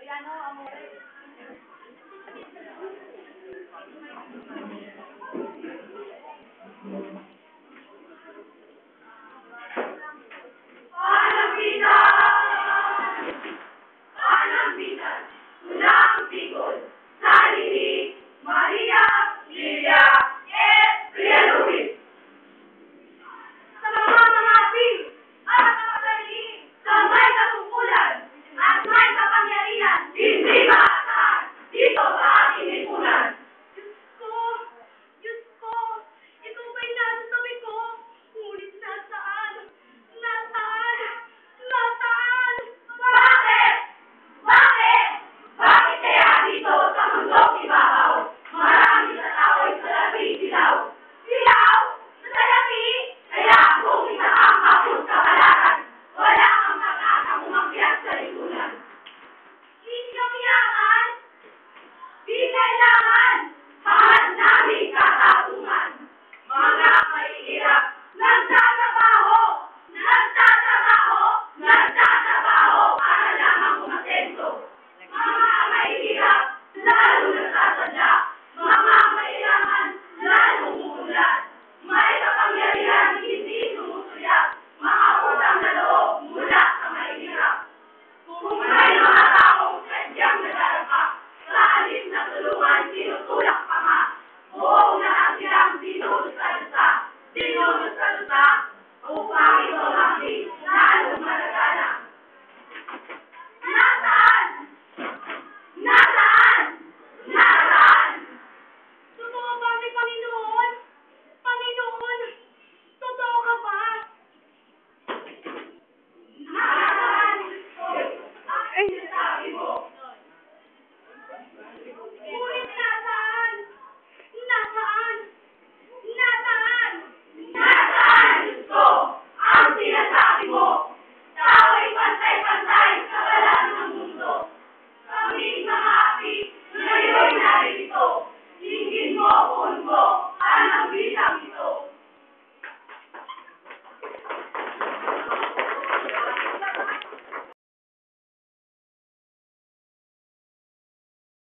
Ayan o, amore.